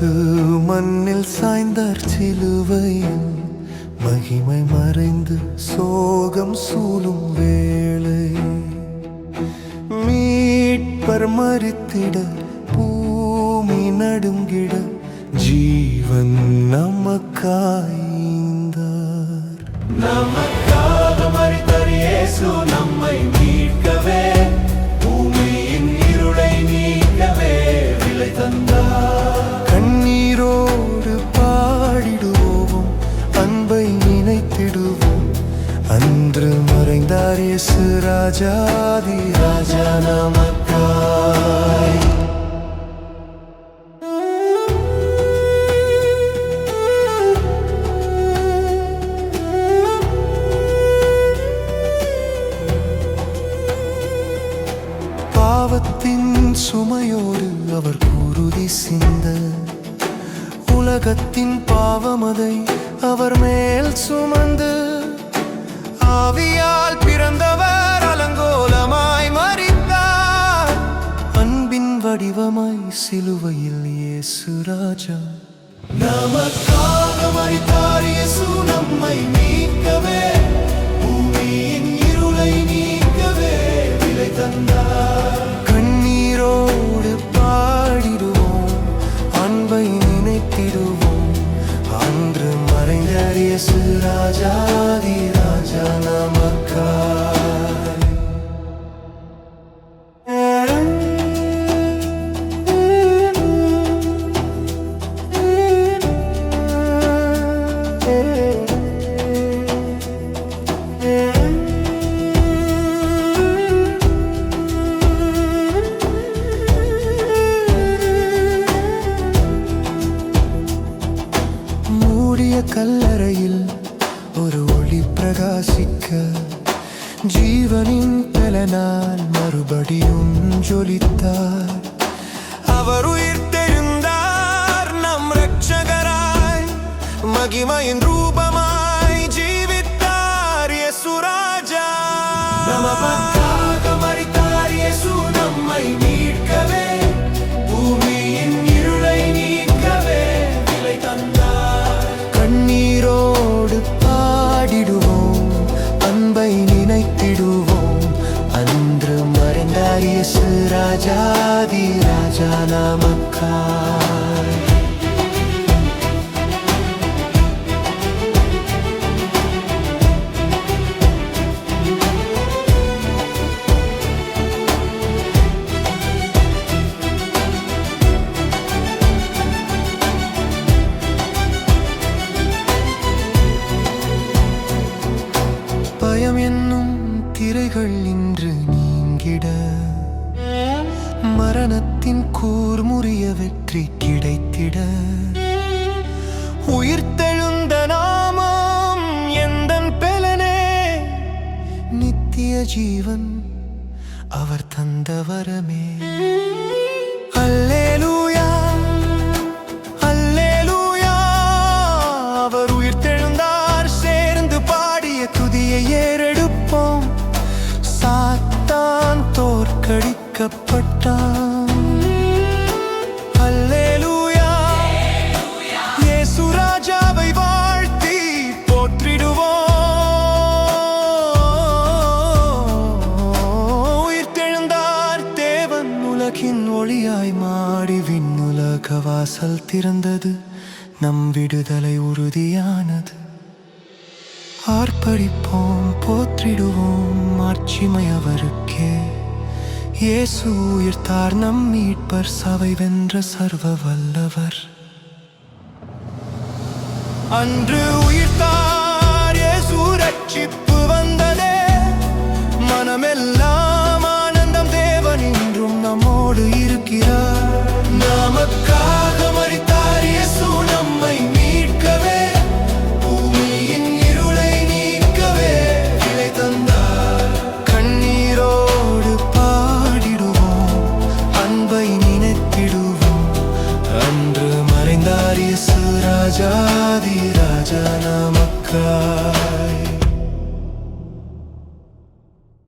பார்த்து மண்ணில் சாய்ந்தார் சிலுவையில். மகிமை மறைந்து சோகம் சூழும் வேளை. மீட்பர் மறித்திட பூமி நடுங்கிட ஜீவன் நமக்காய்ந்தார் நமக்காக ராஜாதி ராஜா நமக்காய் பாவத்தின் சுமையோடு அவர் குருதி சிந்த உலகத்தின் பாவமதை அவர் மேல் சுமந்து ஆவியால் பிறந்தவர். வடிவமாய் சிலுவையில் இயேசு ராஜா. நமக்காக மறித்தார் இயேசு நம்மை மீட்கவே பூமியின் இருளை நீக்கவே விலை தந்தார். கண்ணீரோடு பாடிடுவோம் அன்பை நினைத்திடுவோம். அன்று மறைந்தார் இயேசு ராஜா. மூடிய கல்லறையில் ஒரு ஒளி பிரகாசிக்க ஜீவனின் பலனால் மறுபடியும் ஜொலித்தார் அவர் உயிர் தெழுந்தார் நம் ரட்சகராய் மகிமையின் ரூபமாய் ஜீவித்தார் இயேசு ராஜா. ராஜாதி ராஜா நமக்காய் மரணத்தின் கூர்முறிய வெற்றி கிடைத்திட. உயிர்த்தெழுந்த நாமம் எந்த பெலனே? நித்திய ஜீவன் அவர் தந்த வரமே. வாசல் திறந்தது நம் விடுதலை உறுதியானது. ஆர்ப்பரிப்போம் போற்றிடுவோம் மாட்சிமை அவருக்கே. இயேசு உயிர்த்தார் நம் மீட்பர் சவை வென்ற சர்வ வல்லவர். அன்று உயிர்த்தார் இயேசு ரட்சிப்பு வாரிசு ராஜாதி ராஜா நமக்காய்.